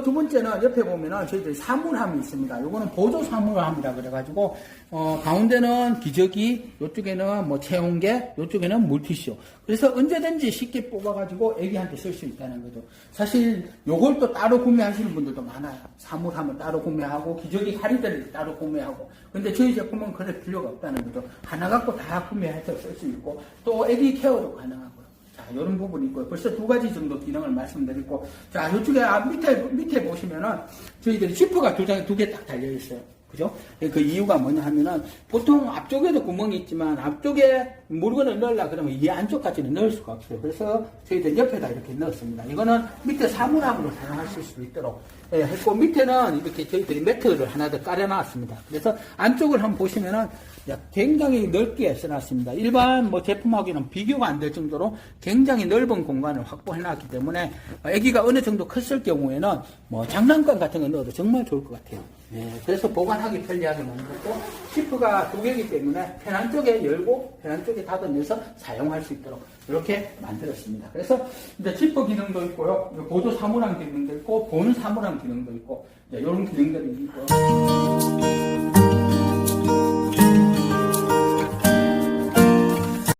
요두 번째는 옆에 보면은 저희들이 사물함이 있습니다. 요거는 보조 사물함이라 그래가지고, 어, 가운데는 기저귀, 요쪽에는 뭐 체온계, 요쪽에는 물티슈. 그래서 언제든지 쉽게 뽑아가지고 애기한테 쓸 수 있다는 거죠. 사실 요걸 또 따로 구매하시는 분들도 많아요. 사물함을 따로 구매하고, 기저귀 할인들을 따로 구매하고. 근데 저희 제품은 그럴 필요가 없다는 거죠. 하나 갖고 다 구매해서 쓸 수 있고, 또 애기 케어도 가능하고요. 자, 이런 부분이 있고요. 벌써 두 가지 정도 기능을 말씀드리고, 자, 이쪽에 앞 밑에, 밑에 보시면은 저희들이 지퍼가 두 장에 두개 딱 달려있어요. 그죠? 그 이유가 뭐냐 하면은 보통 앞쪽에도 구멍이 있지만 앞쪽에 물건을 넣으려 그러면 이 안쪽까지는 넣을 수가 없어요. 그래서 저희들 옆에다 이렇게 넣었습니다. 이거는 밑에 사물함으로 사용하실 수 있도록 예, 했고 밑에는 이렇게 저희들이 매트를 하나 더 깔아놨습니다. 그래서 안쪽을 한번 보시면은 야, 굉장히 넓게 써놨습니다. 일반 뭐 제품하고는 비교가 안 될 정도로 굉장히 넓은 공간을 확보해놨기 때문에 아기가 어느 정도 컸을 경우에는 뭐 장난감 같은 거 넣어도 정말 좋을 것 같아요. 예, 그래서 보관 하기 편리하게 만들었고 시프가 두 개이기 때문에 편한 쪽에 열고 편한 쪽에 닫으면서 사용할 수 있도록 이렇게 만들었습니다. 그래서 이제 지퍼 기능도 있고요, 보조 사물함 기능도 있고 본 사물함 기능도 있고 이런 기능들이 있고요.